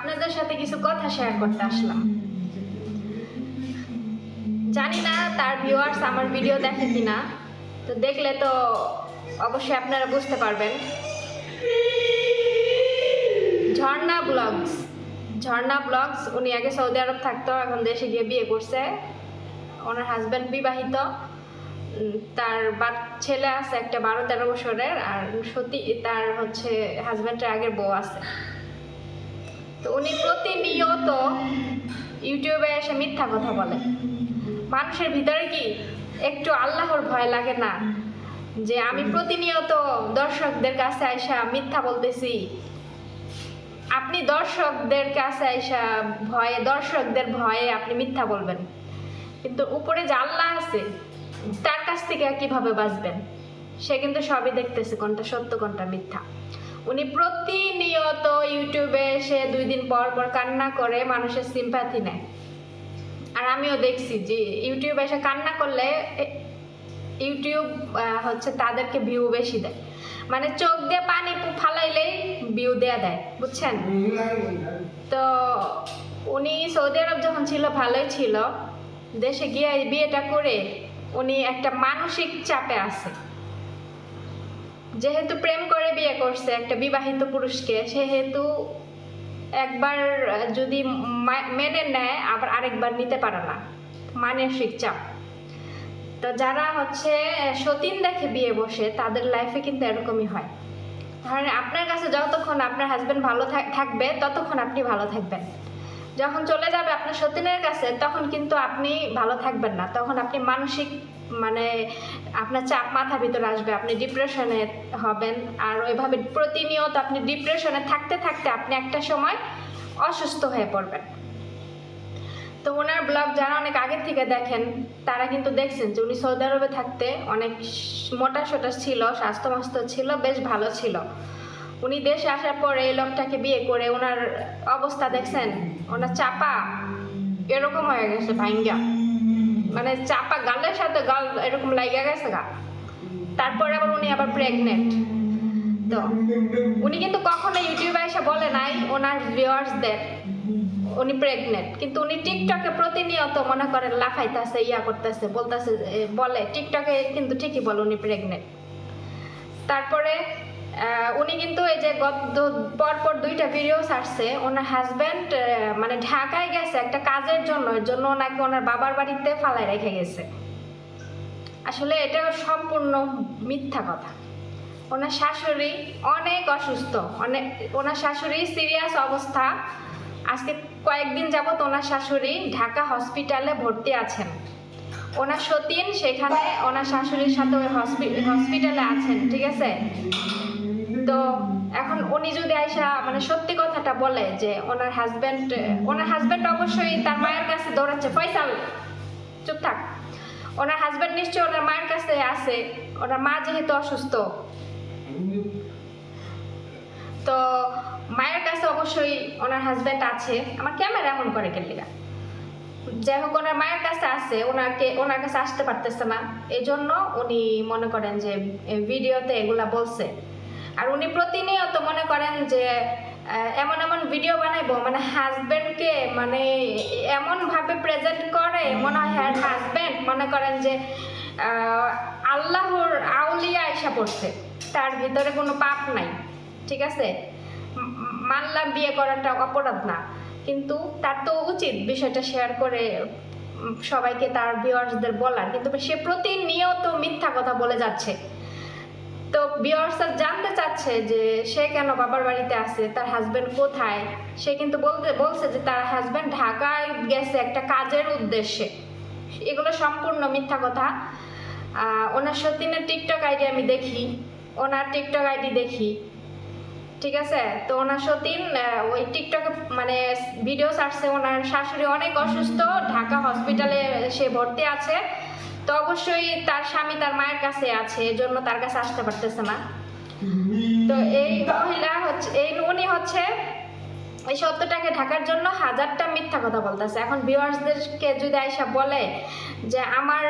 আপনাদের সাথে কিছু কথা শেয়ার করতে আসলাম। জানি না তার ভিউয়ার্স আমার ভিডিও দেখে কিনা, তো দেখলে তো অবশ্যই আপনারা বুঝতে পারবেন। ঝর্ণা ব্লগস ঝর্ণা ব্লগস, উনি আগে সৌদি আরব থাকতো, এখন দেশে গিয়ে বিয়ে করছে। ওনার হাজব্যান্ড বিবাহিত তার বা ছেলে আছে একটা বারো তেরো বছরের, আর সত্যি তার হচ্ছে হাজব্যান্ডের আগের বউ আছে। তো উনি প্রতিনিয়ত ইউটিউবে এসে মিথ্যা কথা বলে। মানুষের ভিতরে কি একটু আল্লাহর ভয় লাগে না? যে আমি প্রতিনিয়ত দর্শকদের কাছে আইসা মিথ্যা বলতেছি। আপনি দর্শকদের কাছে আইসা ভয়ে, দর্শকদের ভয়ে আপনি মিথ্যা বলবেন। কিন্তু উপরে যে আল্লাহ আছে, তার কাছ থেকে কীভাবে বাঁচবেন? সে কিন্তু সবই দেখতেছে কোনটা সত্য, কোনটা মিথ্যা। উনি প্রতিনিয়ত ইউটিউবে এসে দুই দিন পর পর কান্না করে, মানুষের সিম্প্যাথি নেয়। আর আমিও দেখছি যে ইউটিউবে এসে কান্না করলে ইউটিউব হচ্ছে তাদেরকে ভিউ বেশি দেয়। মানে চোখ দিয়ে পানি ফালাইলেই ভিউ দেয়া দেয়, বুঝছেন? তো উনি সৌদি আরব যখন ছিল, ভালোই ছিল। দেশে গিয়ে বিয়েটা করে উনি একটা মানসিক চাপে আছে। যেহেতু প্রেম করে বিয়ে করছে একটা বিবাহিত পুরুষকে, সেহেতু একবার যদি মেনে নেয়, আবার আরেকবার নিতে পারে না। মানসিক চাপ। তো যারা হচ্ছে, সতীন দেখে বিয়ে বসে, তাদের লাইফে কিন্তু এরকমই হয়। ধরেন আপনার কাছে যতক্ষণ আপনার হাজবেন্ড ভালো থাক- থাকবে, ততক্ষণ আপনি ভালো থাকবেন। যখন চলে যাবে আপনার সতীনের কাছে, তখন কিন্তু আপনি ভালো থাকবেন না। তখন আপনি মানসিক মানে আপনার চাপ মাথা ভিতরে আসবে, আপনি ডিপ্রেশনে হবেন। আর ওইভাবে প্রতিনিয়ত আপনি ডিপ্রেশনে থাকতে থাকতে আপনি একটা সময় অসুস্থ হয়ে পড়বেন। তো ওনার ব্লগ যারা অনেক আগে থেকে দেখেন, তারা কিন্তু দেখছেন যে উনি সৌদি আরবে থাকতে অনেক মোটা সোটা ছিল স্বাস্থ্য মাস্ত ছিল, বেশ ভালো ছিল। উনি দেশে আসার পরে এই লোকটাকে বিয়ে করে ওনার অবস্থা দেখছেন? ওনার চাপা এরকম হয়ে গেছে ভাঙ্গা মানে চাপা গালের সাথে গাল এরকম লাইগা গেছে গা। তারপরে আবার উনি আবার প্রেগনেন্ট তো উনি কিন্তু কখনো ইউটিউবে এসে বলে নাই ওনার ভিউয়ার্সদের উনি প্রেগনেন্ট কিন্তু উনি টিকটকে প্রতিনিয়ত মনে করেন, লাফাইতেছে, ইয়া করতেছে, বলতেছে বলে। টিকটকে কিন্তু ঠিকই বলে উনি প্রেগনেন্ট তারপরে উনি কিন্তু এই যে গত পরপর দুইটা ভিডিও ছাড়ছে। ওনার হাজব্যান্ড মানে ঢাকায় গেছে একটা কাজের জন্য, এর জন্য ওনাকে ওনার বাবার বাড়িতে ফালাই রেখে গেছে। আসলে এটা সম্পূর্ণ মিথ্যা কথা। ওনার শাশুড়ি অনেক অসুস্থ অনেক ওনার শাশুড়ি সিরিয়াস অবস্থা। আজকে কয়েকদিন যাবত ওনার শাশুড়ি ঢাকা হসপিটালে ভর্তি আছেন। ওনার সতীন সেখানে ওনার শাশুড়ির সাথে ওই হসপিটালে আছেন, ঠিক আছে? তো এখন উনি যদি আইসা মানে সত্যি কথাটা বলে যে ওনার হাজব্যান্ড ওনার হাজব্যান্ড অবশ্যই তার মায়ের কাছে দৌড়াচ্ছে। ফয়সাল, চুপ থাক। ওনার হাজব্যান্ড নিশ্চয়ই ওনার মায়ের কাছে আছে। ওনার মা যেহেতু অসুস্থ। তো মায়ের কাছে অবশ্যই ওনার হাজব্যান্ড আছে। আমার ক্যামেরা এমন করে গেলিগা যাই হোক ওনার মায়ের কাছে আছে। ওনাকে, ওনার কাছে আসতে পারতেছে না। এই জন্য উনি মনে করেন যে ভিডিওতে এগুলা বলছে। আর উনি প্রতিনিয়ত মনে করেন যে এমন এমন ভিডিও বানাইবো মানে হাজবেন্ডকে মানে এমন ভাবে প্রেজেন্ট করে মনে হয় হাজবেন্ড মনে করেন যে আল্লাহর আউলিয়া আইসা পড়ছে, তার ভিতরে কোনো পাপ নাই, ঠিক আছে? মানলাম বিয়ে করাটা অপরাধ না, কিন্তু তার তো উচিত বিষয়টা শেয়ার করে সবাইকে তার ভিউয়ার্সদের বলার, কিন্তু সে প্রতিনিয়ত মিথ্যা কথা বলে যাচ্ছে। তো জানতে চাচ্ছে যে সে কেন বাবার বাড়িতে আছে, তার হাজবেন্ড কোথায়? সে কিন্তু বলতে, বলছে যে তার হাজবেন্ড ঢাকায় গেছে একটা কাজের উদ্দেশ্যে। এগুলো সম্পূর্ণ মিথ্যা কথা। ওনার সতীনের টিকটক আইডি আমি দেখি, ওনার টিকটক আইডি দেখি। ঠিক আছে? তো ওনার সতীন ওই টিকটকে মানে ভিডিও ছাড়ছে ওনার শাশুড়ি অনেক অসুস্থ, ঢাকা হসপিটালে সে ভর্তি আছে। তো অবশ্যই তার স্বামী তার মায়ের কাছে আছে এজন্য তার কাছে আসতে পারতেছে না। তো এই মহিলা হচ্ছে, এই উনি হচ্ছে এই সত্যটাকে ঢাকার জন্য হাজারটা মিথ্যা কথা বলতেছে। এখন ভিউয়ার্সদেরকে যদি আইসা বলে যে আমার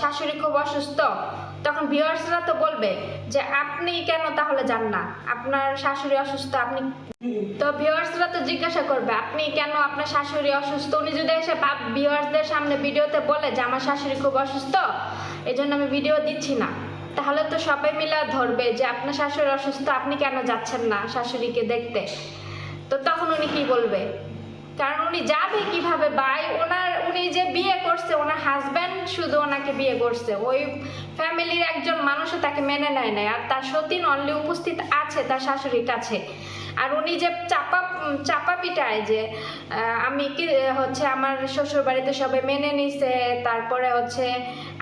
শাশুড়ি খুব অসুস্থ তখন ভিউয়ার্সরা তো বলবে যে আপনি কেন তাহলে যান না? আপনার শাশুড়ি অসুস্থ আপনি তো ভিউয়ার্সরা তো জিজ্ঞাসা করবে আপনি কেন আপনার শাশুড়ি অসুস্থ? উনি যদি এসে ভিউয়ার্সদের সামনে ভিডিওতে বলে যে আমার শাশুড়ি খুব অসুস্থ এই জন্য আমি ভিডিও দিচ্ছি না। তাহলে তো সবাই মিলে ধরবে যে আপনার শাশুড়ি অসুস্থ আপনি কেন যাচ্ছেন না শাশুড়িকে দেখতে? তো তখন উনি কি বলবে? কারণ উনি যাবে কীভাবে? বাই ওনার উনি যে বিয়ে করছে, ওনার হাজব্যান্ড শুধু ওনাকে বিয়ে করছে। ওই ফ্যামিলির একজন মানুষও তাকে মেনে নেয় নাই। আর তার সতীন অনলি উপস্থিত আছে, তার শাশুড়ির কাছে। আর উনি যে চাপা চাপা পিটায় যে আমি কি, হচ্ছে আমার শ্বশুর বাড়িতে সবাই মেনে নিছে, তারপরে হচ্ছে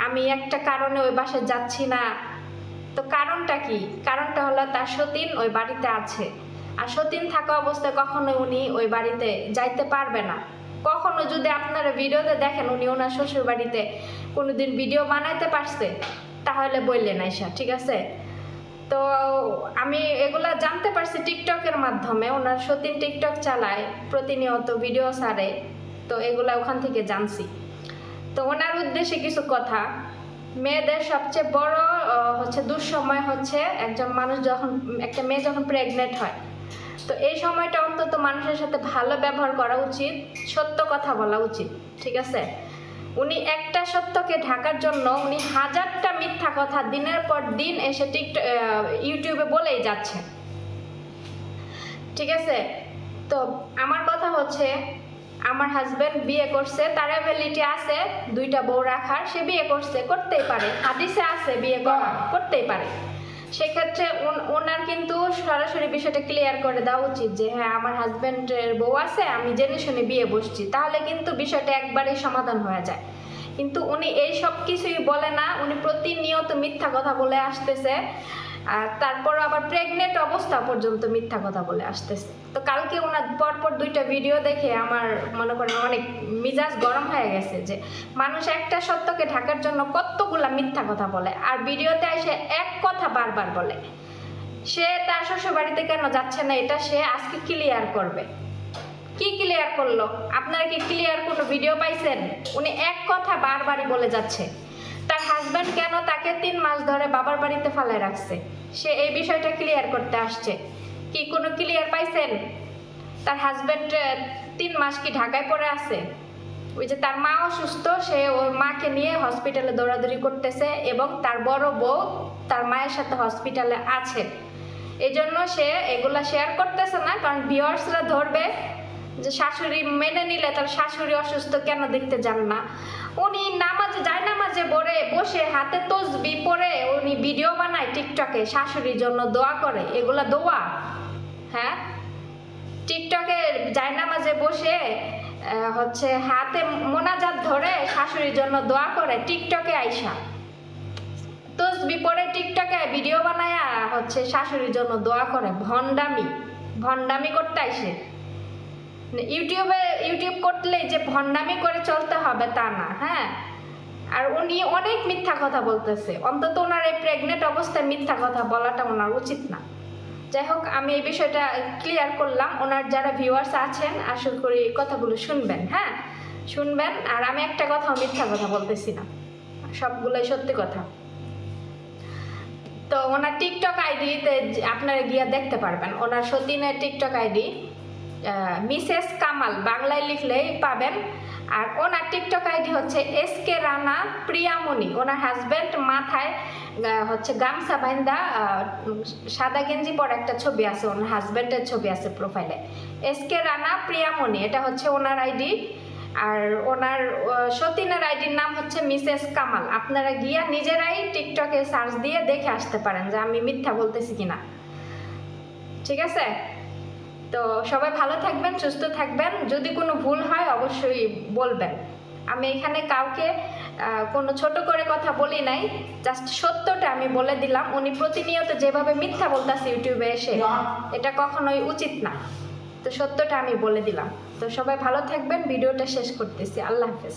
আমি একটা কারণে ওই বাসায় যাচ্ছি না। তো কারণটা কি? কারণটা হলো তার সতীন ওই বাড়িতে আছে। আর সতীন থাকা অবস্থায় কখনো উনি ওই বাড়িতে যাইতে পারবে না। কখনো যদি আপনারা ভিডিওতে দেখেন উনি ওনার শ্বশুর বাড়িতে কোনোদিন ভিডিও বানাইতে পারছে, তাহলে বললেন আইসা, ঠিক আছে? তো আমি এগুলা জানতে পারছি টিকটকের মাধ্যমে, ওনার সতীন টিকটক চালায়, প্রতিনিয়ত ভিডিও ছাড়ে, তো এগুলা ওখান থেকে জানছি। তো ওনার উদ্দেশ্যে কিছু কথা, মেয়েদের সবচেয়ে বড় হচ্ছে দুঃসময় হচ্ছে একজন মানুষ যখন, একটা মেয়ে যখন প্রেগনেন্ট হয় তো এই সময়টা অন্তত মানুষের সাথে ভালো ব্যবহার করা উচিত, সত্য কথা বলা উচিত, ঠিক আছে? উনি একটা সত্যকে ঢাকার জন্য উনি হাজারটা মিথ্যা কথা দিনের পর দিন এসে টিকটক ইউটিউবে বলেই যাচ্ছে ঠিক আছে? তো আমার কথা হচ্ছে, আমার হাজবেন্ড বিয়ে করছে, তার অ্যাবিলিটি আছে দুইটা বউ রাখার, সে বিয়ে করছে, করতেই পারে। হাদিসে আছে বিয়ে করা, করতেই পারে। সেক্ষেত্রে ওন- ওনার কিন্তু সরাসরি বিষয়টা ক্লিয়ার করে দেওয়া উচিত যে হ্যাঁ আমার হাজব্যান্ডের বউ আছে, আমি জেনে শুনে বিয়ে বসছি। তাহলে কিন্তু বিষয়টা একবারেই সমাধান হয়ে যায়। কিন্তু উনি এই সব কিছুই বলে না, উনি প্রতিনিয়ত মিথ্যা কথা বলে আসতেছে। আর তারপর আবার প্রেগনেন্ট অবস্থা পর্যন্ত মিথ্যা কথা বলে আসতেছে। তো কালকে ওনার পরপর দুইটা ভিডিও দেখে আমার মনে করেন অনেক মিজাজ গরম হয়ে গেছে যে, মানুষ একটা সত্যকে ঢাকার জন্য কতগুলা মিথ্যা কথা বলে, আর ভিডিওতে এসে এক কথা বারবার বলে। সে তার শ্বশুর বাড়িতে কেন যাচ্ছে না, এটা সে আজকে ক্লিয়ার করবে। কি ক্লিয়ার করল? আপনারা কি ক্লিয়ার কোনো ভিডিও পাইছেন? উনি এক কথা বারবারই বলে যাচ্ছে। তার হাজব্যান্ড কেন তাকে তিন মাস ধরে বাবার বাড়িতে ফালায় রাখছে? সে এই বিষয়টা ক্লিয়ার করতে আসছে। কি কোনো ক্লিয়ার পাইছেন? তার হাজব্যান্ড তিন মাস কি ঢাকায় পড়ে আছে? ওই যে তার মা অসুস্থ, সে ওর মাকে নিয়ে হসপিটালে দৌড়াদৌড়ি করতেছে এবং তার বড় বউ তার মায়ের সাথে হসপিটালে আছে। এই জন্য সে এগুলা শেয়ার করতেছে না, কারণ ভিউয়ার্সরা ধরবে যে শাশুড়ি মেনে নিলে তার শাশুড়ি অসুস্থ কেন দেখতে যান না? উনি নামাজে যায় নামাজে বরে বসে হাতে তসবি পরে উনি ভিডিও বানায় টিকটকে শাশুড়ির জন্য দোয়া করে, এগুলা দোয়া। হ্যাঁ? টিকটকে জায়নামাজে বসে হচ্ছে হাতে মোনাজাত ধরে শাশুড়ির জন্য দোয়া করে টিকটকে আইসা। তসবি পরে টিকটকে ভিডিও বানায়া হচ্ছে শাশুড়ির জন্য দোয়া করে, ভণ্ডামি। ভণ্ডামি করতে আইসে। ইউটিউবে, ইউটিউব করলে যে ভণ্ডামি করে চলতে হবে তা না হ্যাঁ? আর উনি অনেক মিথ্যা কথা বলতেছে। অন্তত ওনার এই প্রেগনেন্ট অবস্থায় মিথ্যা কথা বলাটা ওনার উচিত না। যাই হোক, আমি এই বিষয়টা ক্লিয়ার করলাম। ওনার যারা ভিউয়ার্স আছেন, আশা করি কথাগুলো শুনবেন হ্যাঁ? শুনবেন, আর আমি একটা কথা মিথ্যা কথা বলতেছি না। সবগুলোই সত্যি কথা। তো ওনার টিকটক আইডিতে আপনারা গিয়ে দেখতে পারবেন। ওনার সতীনের টিকটক আইডি মিসেস কামাল বাংলায় লিখলেই পাবেন। আর ওনার টিকটক আইডি হচ্ছে এস কে রানা প্রিয়ামণি। ওনার হাজব্যান্ড মাথায় হচ্ছে গামছা বাইন্দা সাদা গেঞ্জি পরে একটা ছবি আছে, ওনার হাজব্যান্ডের ছবি আছে প্রোফাইলে এস কে রানা প্রিয়ামণি, এটা হচ্ছে ওনার আইডি। আর ওনার সতীনের আইডির নাম হচ্ছে মিসেস কামাল। আপনারা গিয়া নিজেরাই টিকটকে সার্চ দিয়ে দেখে আসতে পারেন যে আমি মিথ্যা বলতেছি কিনা। ঠিক আছে? তো সবাই ভালো থাকবেন, সুস্থ থাকবেন। যদি কোনো ভুল হয়, অবশ্যই বলবেন। আমি এখানে কাউকে কোনো ছোট করে কথা বলি নাই জাস্ট সত্যটা আমি বলে দিলাম। উনি প্রতিনিয়ত যেভাবে মিথ্যা বলতেছে ইউটিউবে এসে, এটা কখনোই উচিত না। তো সত্যটা আমি বলে দিলাম। তো সবাই ভালো থাকবেন, ভিডিওটা শেষ করতেছি। আল্লাহ হাফেজ।